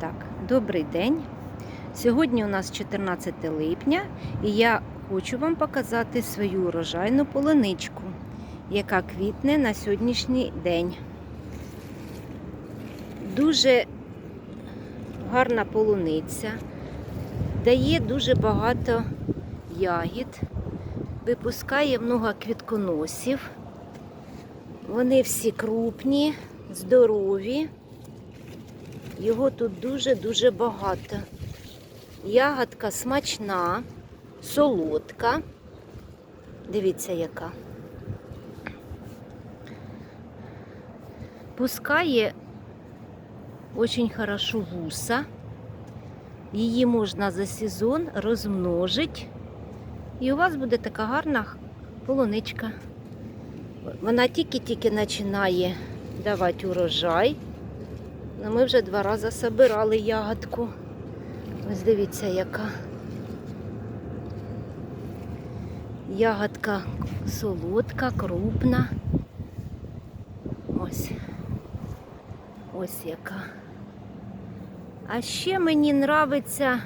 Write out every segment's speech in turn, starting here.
Так, добрий день. Сьогодні у нас 14 липня і я хочу вам показати свою урожайну полуничку, яка квітне на сьогоднішній день. Дуже гарна полуниця, дає дуже багато ягід, випускає много квітконосів. Вони всі крупні, здорові. Його тут дуже-дуже багато. Ягодка смачна, солодка. Дивіться, яка. Пускає очень хорошо вуса. Її можна за сезон розмножити. І у вас буде така гарна полуничка. Вона тільки-тільки починає давати урожай. Ну, ми вже два рази собирали ягодку. Ось дивіться, яка. Ягодка солодка, крупна. Ось. Ось яка. А ще мені нравиться,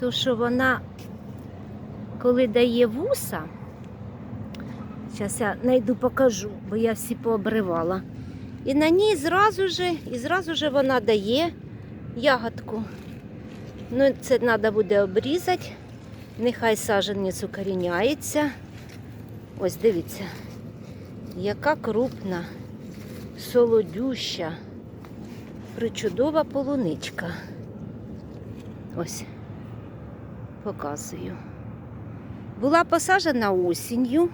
то, що вона, коли дає вуса, зараз я знайду покажу, бо я всі пообривала. І на ній зразу же, і зразу же вона дає ягодку. Ну, це треба буде обрізати. Нехай саженець укоріняється. Ось дивіться, яка крупна, солодюща, причудова полуничка. Ось, показую. Була посаджена осінню.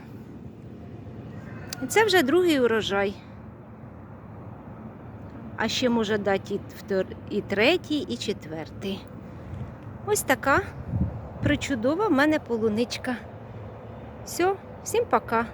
Це вже другий урожай. А ще може дати і, третій, і четвертий. Ось така причудова в мене полуничка. Все, всім пока.